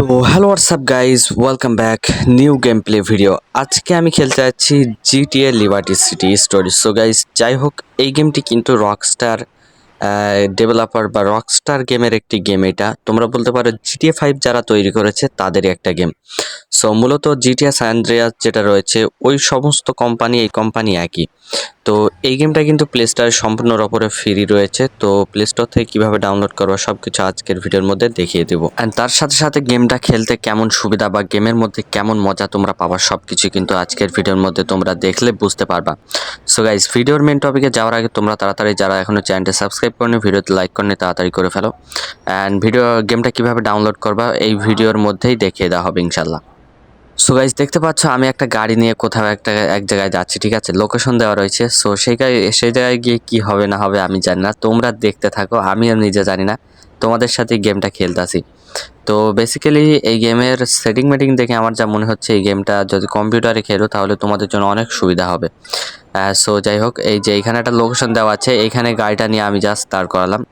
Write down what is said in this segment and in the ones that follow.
তো hello WhatsApp guys welcome back new game play video আজকে আমি খেলতে যাচ্ছি GTA Liberty City story so guys যাই হোক, এই গেমটি কিন্তু রকস্টার ডেভেলপার বা রকস্টার গেমের একটি গেম এটা। তোমরা বলতে পারো জিটিএ ফাইভ যারা তৈরি করেছে, তাদেরই একটা গেম সো মূলত জিটিএ স্যান্ড্রিয়াস যেটা রয়েছে, ওই সমস্ত কোম্পানি এই কোম্পানি একই। তো এই গেমটা কিন্তু প্লে স্টোরে সম্পূর্ণর ওপরে ফ্রি রয়েছে। তো প্লে স্টোর থেকে কীভাবে ডাউনলোড করব সব কিছু আজকের ভিডিওর মধ্যে দেখিয়ে দেবো। অ্যান্ড তার সাথে সাথে গেমটা খেলতে কেমন সুবিধা বা গেমের মধ্যে কেমন মজা তোমরা পাবা সব কিছু কিন্তু আজকের ভিডিওর মধ্যে তোমরা দেখলে বুঝতে পারবা। সো গাইজ ভিডিওর মেন টপিকে যাওয়ার আগে তোমরা তাড়াতাড়ি যারা এখনও চ্যানেলটা সাবস্ক্রাইব করনি ভিডিওতে লাইক করনি, তাড়াতাড়ি করে ফেলো। অ্যান্ড ভিডিও গেমটা কীভাবে ডাউনলোড করবা এই ভিডিওর মধ্যেই দেখিয়ে দেওয়া হবে ইনশাল্লাহ সো গাইজ দেখতে পাচ্ছ, আমি একটা গাড়ি নিয়ে কোথাও একটা, এক জায়গায় যাচ্ছি, ঠিক আছে? লোকেশন দেওয়া রয়েছে। সো সেই সেই জায়গায় গিয়ে কি হবে না হবে আমি জানি না। তোমরা দেখতে থাকো, আমিও নিজে জানি না। তোমাদের সাথে গেমটা খেলতেছি। তো বেসিক্যালি এই গেমের সেটিং মেটিং দেখে আমার যা মনে হচ্ছে এই গেমটা যদি কম্পিউটারে খেলো, তাহলে তোমাদের জন্য অনেক সুবিধা হবে। সো যাই হোক, এই যে এখানে একটা লোকেশন দেওয়া আছে এইখানে গাড়িটা নিয়ে আমি জাস্ট দাঁড় করালাম।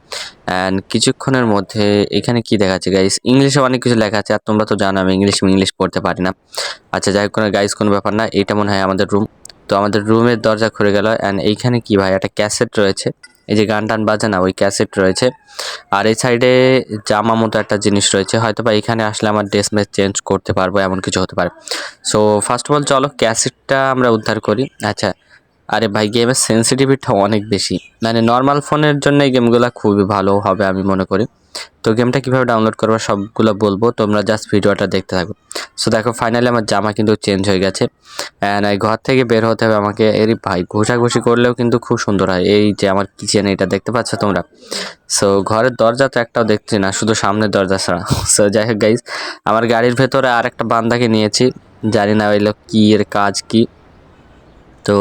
অ্যান্ড কিছুক্ষণের মধ্যে এখানে কি দেখাচ্ছে গাইস ইংলিশে অনেক কিছু লেখা আছে, আর তোমরা তো জানো আমি ইংলিশ ইংলিশ পড়তে পারি না। আচ্ছা যাই হোক, কোনো গাইস কোনো ব্যাপার না, এটা মনে হয় আমাদের রুম তো আমাদের রুমের দরজা খুলে গেল অ্যান্ড এইখানে কি ভাই, একটা ক্যাসেট রয়েছে। এই যে গান টান বাজে না, ওই ক্যাসেট রয়েছে। আর এই সাইডে জামা মতো একটা জিনিস রয়েছে হয়তো বা এখানে আসলে আমার ড্রেস মেস চেঞ্জ করতে পারব, এমন কিছু হতে পারে। সো ফার্স্ট অফ অল চলো ক্যাসেটটা আমরা উদ্ধার করি। আচ্ছা আরে ভাই গেমের সেন্সিটিভিটিটা অনেক বেশি। মানে নর্মাল ফোনের জন্য এই গেমগুলো খুবই ভালো হবে, আমি মনে করি। তো গেমটা কীভাবে ডাউনলোড করব সবগুলো বলব, তোমরা জাস্ট ভিডিওটা দেখতে থাকো। সো দেখো ফাইনালি আমার জামা কিন্তু চেঞ্জ হয়ে গেছে। অ্যান্ড ঘর থেকে বের হতে হবে আমাকে। এর ভাই, ঘষাঘষি করলেও কিন্তু খুব সুন্দর হয়। এই যে আমার কিচেন এটা দেখতে পাচ্ছ তোমরা? সো ঘরের দরজা তো একটাও দেখছি না, শুধু সামনের দরজা ছাড়া। সো যাই হোক গাইজ আমার গাড়ির ভেতরে আর একটা বান্দাকে নিয়েছি। জানি না ওইলো কী, এর কাজ কী। তো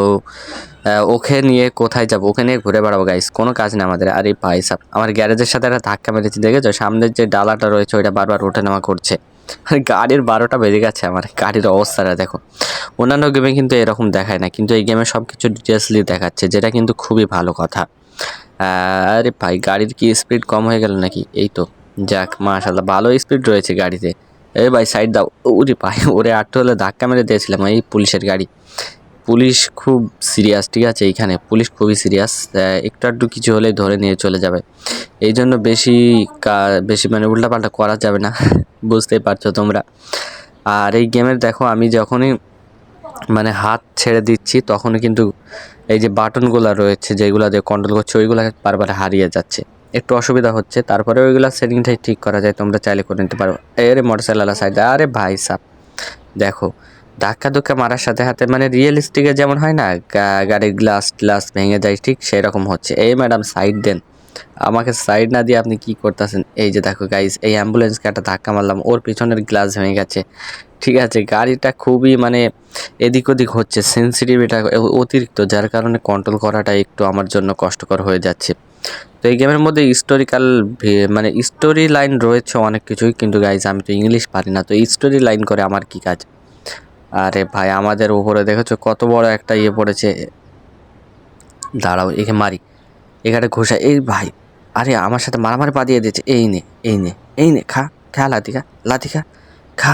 ওকে নিয়ে কোথায় যাব? ওকে নিয়ে ঘুরে বেড়াবো গাইস কোনো কাজ নেই আমাদের, আর এই ভাই সাহ আমার গ্যারেজের সাথে একটা ধাক্কা মেরেছি, দেখেছ? সামনের যে ডালাটা রয়েছে, ওইটা বারবার ওঠে নেওয়া করছে। গাড়ির বারোটা বেজে গেছে আমার, গাড়ির অবস্থাটা দেখো। অন্যান্য গেমে কিন্তু এরকম দেখায় না, কিন্তু এই গেমে সব কিছু ডিটেলসলি দেখাচ্ছে, যেটা কিন্তু খুবই ভালো কথা। আরে ভাই, গাড়ির কি স্পিড কম হয়ে গেল নাকি? এই তো, যাক মাশাল্লাহ ভালো স্পিড রয়েছে গাড়িতে। এই ভাই সাইড দাও। ওরে ভাই, ওরে আটটা হলে ধাক্কা মেরে দিয়েছিলাম, এই পুলিশের গাড়ি। পুলিশ খুব সিরিয়াস, ঠিক আছে? এইখানে পুলিশ খুবই সিরিয়াস। একটু একটু কিছু হলেই ধরে নিয়ে চলে যাবে। এই জন্য বেশি বেশি মানে উল্টাপাল্টা করা যাবে না, বুঝতেই পারছ তোমরা। আর এই গেমের দেখো, আমি যখনই মানে হাত ছেড়ে দিচ্ছি, তখনই কিন্তু এই যে বাটনগুলো রয়েছে, যেগুলো দিয়ে কন্ট্রোল করছে, ওইগুলো বারবার হারিয়ে যাচ্ছে। একটু অসুবিধা হচ্ছে, তারপরে ওইগুলো সেটিংটাই ঠিক করা যায়, তোমরা চাইলে করে নিতে পারো। এরে মোটরসাইকেল সাইডে, আরে ভাই সাপ দেখো। ধাক্কা ধুক্কা মারার সাথে সাথে মানে রিয়েলিস্টিকে যেমন হয় না গাড়ির গ্লাস গ্লাস ভেঙে যায়, ঠিক সেরকম হচ্ছে। এই ম্যাডাম সাইড দেন। আমাকে সাইড না দিয়ে আপনি কি করতেছেন? এই যে দেখো গাইজ এই অ্যাম্বুলেন্সকে একটা ধাক্কা মারলাম, ওর পিছনের গ্লাস ভেঙে গেছে। ঠিক আছে, গাড়িটা খুবই মানে এদিক ওদিক হচ্ছে সেন্সিটিভিটা অতিরিক্ত, যার কারণে কন্ট্রোল করাটা একটু আমার জন্য কষ্টকর হয়ে যাচ্ছে। তো এই গেমের মধ্যে হিস্টোরিক্যাল মানে স্টোরি লাইন রয়েছে অনেক কিছুই, কিন্তু গাইজ আমি তো ইংলিশ পারি না, তো স্টোরি লাইন করে আমার কি কাজ? আরে ভাই, আমাদের উপরে দেখেছ? কত বড় একটা ইয়ে পড়েছে। দাঁড়াও, একে মারি। এখানে ঘোষা, এই ভাই, আরে আমার সাথে মারামারি পা দিয়ে দিয়েছে। এই নে এই নে এই নে, খা খা লাথি খা লাথি, খা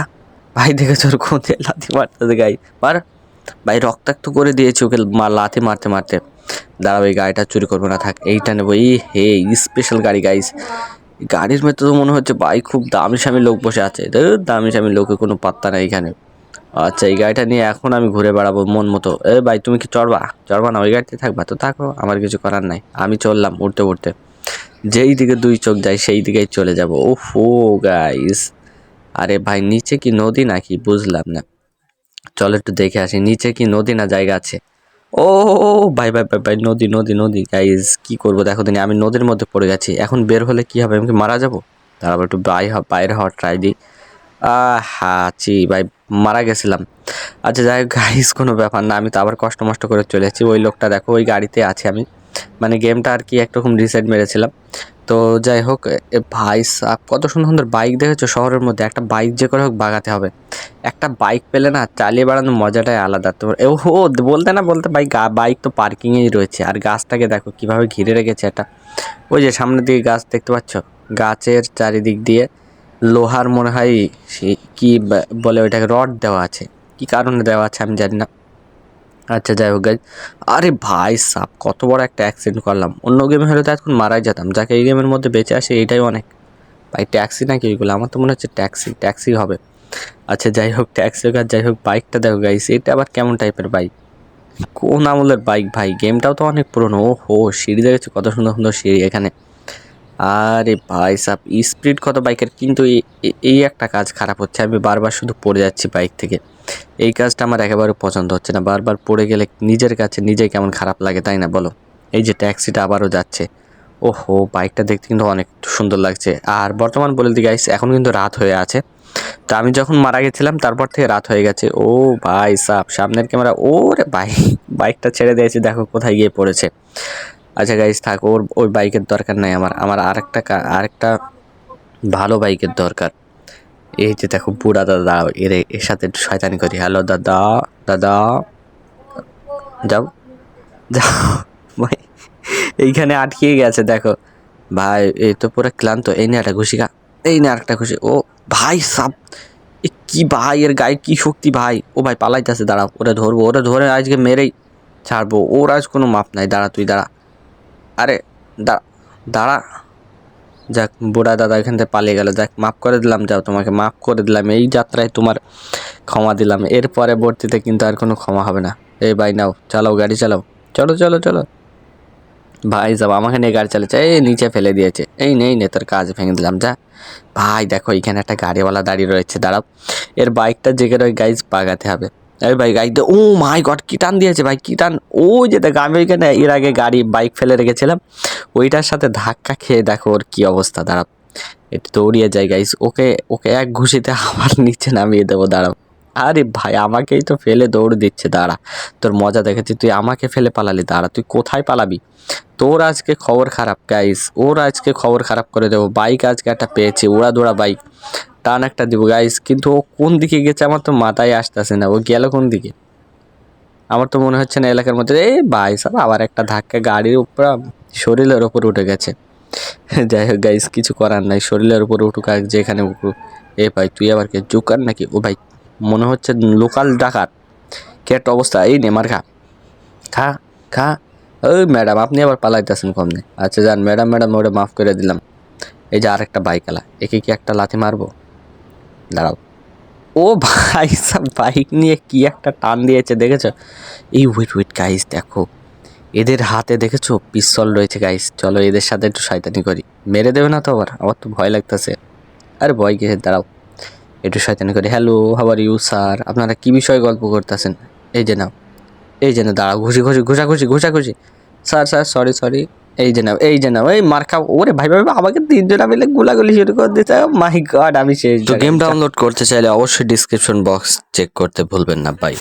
ভাই, দেখেছ ওর কোথায় লাথি মারতেছে গাই মার। ভাই, রক্তাক্ত করে দিয়েছে ওকে লাথি মারতে মারতে। দাঁড়াও, এই গাড়িটা চুরি করব না, থাক, এইটা নেব। এই হে স্পেশাল গাড়ি গাইস গাড়ির মধ্যে তো মনে হচ্ছে, ভাই, খুব দামি সামি লোক বসে আছে। দামি সামি লোকের কোনো পাত্তা নেই এখানে। আচ্ছা এই গাড়িটা নিয়ে এখন আমি ঘুরে বেড়াবো মন মতো। এ ভাই, তুমি কি চড়বা? চড়বা না, ওই গাড়িতে থাকবা তো, থাকো, আমার কিছু করার নাই। আমি চললাম উঠতে উঠতে যেই দিকে দুই চোখ যায়, সেই দিকেই চলে যাব। ও ফো গাইস আরে ভাই, নিচে কি নদী নাকি? বুঝলাম না। চল একটু দেখে আসি, নিচে কি নদী না জায়গা আছে? ও, ভাই ভাই ভাই ভাই, নদী নদী নদী গাইজ কি করব? দেখো দিন, আমি নদীর মধ্যে পড়ে গেছি। এখন বের হলে কি হবে? আমি কি মারা যাব? তারপর একটু বাইরে হওয়ার ট্রাই দিই। হাঁচি ভাই, মারা গেছিলাম। আচ্ছা যাই হোক গাইস কোনো ব্যাপার না, আমি তো আবার কষ্ট মষ্ট করে চলে এসেছি ওই লোকটা দেখো, ওই গাড়িতে আছে আমি। মানে গেমটা আর কি একরকম রিসেট মেরেছিলাম। তো যাই হোক ভাই কত সুন্দর সুন্দর বাইক দেখেছ শহরের মধ্যে। একটা বাইক যে করে হোক, বাগাতে হবে। একটা বাইক পেলে না, চালিয়ে বেড়ানোর মজাটাই আলাদা। তো ও বলতে না বলতে বাইক বাইক তো পার্কিংয়েই রয়েছে। আর গাছটাকে দেখো, কীভাবে ঘিরে রেখেছে এটা। ওই যে সামনের দিকে গাছ দেখতে পাচ্ছ? গাছের চারিদিক দিয়ে লোহার মনে হয় সে- কি বলে ওইটাকে রড দেওয়া আছে। কি কারণে দেওয়া আছে আমি জানি না। আচ্ছা যাই হোক আরে ভাই সাপ কত বড় একটা অ্যাক্সিডেন্ট করলাম। অন্য গেমে হলে তো এখন মারাই যেতাম। যাকে এই গেমের মধ্যে বেঁচে আসে, এইটাই অনেক। ভাই ট্যাক্সি নাকি ওইগুলো? আমার তো মনে হচ্ছে ট্যাক্সি ট্যাক্সি হবে। আচ্ছা যাই হোক ট্যাক্সি হোক আর যাই হোক বাইকটা দেখো গাইস এটা আবার কেমন টাইপের বাইক কোন আমলের বাইক ভাই? গেমটাও তো অনেক পুরনো। ও হো সিঁড়ি দেখেছ? কত সুন্দর সুন্দর সিঁড়ি এখানে। আরে ভাই সাপ স্পিড কত বাইকের? কিন্তু এই- একটা কাজ খারাপ হচ্ছে, আমি বারবার শুধু পড়ে যাচ্ছি বাইক থেকে। এই কাজটা আমার একেবারে পছন্দ হচ্ছে না, বারবার পড়ে গেলে নিজের কাছে নিজে কেমন খারাপ লাগে, তাই না? বলো। এই যে ট্যাক্সিটা আবারও যাচ্ছে। ওহো, বাইকটা দেখতে কিন্তু অনেক সুন্দর লাগছে। আর বর্তমান বলে দিই গাইস এখন কিন্তু রাত হয়ে আছে। তো আমি যখন মারা গেছিলাম, তারপর থেকে রাত হয়ে গেছে। ও ভাই সাপ সামনের ক্যামেরা, ওরে বাইক বাইকটা ছেড়ে দিয়েছে, দেখো কোথায় গিয়ে পড়েছে। আচ্ছা গাইস থাক, ওর ওই বাইকের দরকার নাই আমার। আমার আরেকটা আরেকটা ভালো বাইকের দরকার। এই যে দেখো, বুড়া দাদা, এর এর সাথে শয়তানি করি। হ্যালো দাদা দাদা। যাও যাও। ভাই, এইখানে আটকে গেছে, দেখো। ভাই এই তো পুরো ক্লান্ত। এই নিয়ে একটা ঘুষি এই নে আরেকটা ঘুষি। ও, ভাই সাপ এ কি ভাই, এর গায়ে কী শক্তি ভাই? ও ভাই পালাইতে পালাইতেছে, দাঁড়াও। ওরে ধরবো, ওরে ধরে আজকে মেরেই ছাড়বো। ওর আজ কোনো মাপ নাই। দাঁড়া তুই, দাঁড়া। আরে, দাঁড়া দাঁড়া। যাক, বুড়া দাদা এখান থেকে পালিয়ে গেল। যাক, মাফ করে দিলাম, যাও তোমাকে, মাফ করে দিলাম। এই যাত্রায় তোমার ক্ষমা দিলাম। এর পরবর্তীতে কিন্তু আর কোনো ক্ষমা হবে না। এই ভাই, নাও, চালাও, গাড়ি চালাও। চলো চলো চলো। ভাই সব, আমাকে নিয়ে গাড়ি চালাচ্ছে। এই নিচে ফেলে দিয়েছে। এই নেই নে, তোর কাজ ভেঙে দিলাম, যা। ভাই, দেখো এখানে একটা গাড়িওয়ালা দাঁড়িয়ে রয়েছে। দাঁড়াও। এর বাইকটা জেগে রয়ে গাইজ পাগাতে হবে। এই ভাই গাড়ি ও মাই গড কি টান দিয়েছে ভাই, কি টান। ও যে দেখো, আমি ওইখানে এর আগে গাড়ি বাইক ফেলে রেখেছিলাম, ওইটার সাথে ধাক্কা খেয়ে দেখো ওর কী অবস্থা, দাঁড়াও। একটু দৌড়িয়ে যায় গাইস ওকে ওকে এক ঘুষিতে আবার নিচে নামিয়ে দেবো, দাঁড়াও। আরে ভাই, আমাকেই তো ফেলে দৌড় দিচ্ছে, দাঁড়া। তোর মজা দেখেছি তুই আমাকে ফেলে পালালি, দাঁড়া, তুই কোথায় পালাবি? তোর আজকে খবর খারাপ গাইস ওর আজকে খবর খারাপ করে দেবো বাইক আজকে একটা পেয়েছে ওড়া দৌড়া বাইক টান একটা দিব গাইস কিন্তু ও কোন দিকে গেছে আমার তো মাথায় আসতেছে না। ও গেল কোন দিকে? আমার তো মনে হচ্ছে না এলাকার মধ্যে এই ভাই, সব আবার একটা ধাক্কা গাড়ির উপর শরীরের ওপর উঠে গেছে। যাই হোক গাইস কিছু করার নাই। শরীরের উপর উঠুক আর যেখানে উঠুক। এ ভাই, তুই আবার কে জোকার নাকি? ও ভাই, মনে হচ্ছে লোকাল ডাকাত। কে একটা অবস্থা? এই নেমার খা। খা খা। ওই ম্যাডাম, আপনি আবার পালাইতেছেন কমনে? আচ্ছা যান, ম্যাডাম ম্যাডাম ওটা মাফ করে দিলাম। এই যে আর একটা বাইক আলা একে কি একটা লাথি মারবো? দাঁড়াও। ও ভাই, সব বাইক নিয়ে কি একটা টান দিয়েছে, দেখেছ? এই ওয়েট ওয়েট গাইস দেখো। এদের হাতে দেখেছ? পিস্তল রয়েছে গাইস চলো এদের সাথে একটু শয়তানি করি। মেরে দেবে না তো আবার? আমার তো ভয় লাগতেছে। আরে, ভয় কিসের? দাঁড়াও। একটু শয়তানি করি। হ্যালো হাওয়ার ইউ স্যার আপনারা কি বিষয়ে গল্প করতেছেন? এই যে নাও। এই যে না দাঁড়াও। ঘুষি ঘুষি ঘুষা ঘুষি ঘুষা ঘুষি স্যার স্যার সরি সরি এই যে নাও এই যে নাও এই মার খাও। ওরে ভাই ভাই আমাকে তিনজনা মিলে গুলাগুলি শুরু করে দিতে হবে মাই গড আমি শেষ তো গেম ডাউনলোড করতে চাইলে অবশ্যই ডিসক্রিপশন বক্স চেক করতে ভুলবেন না ভাই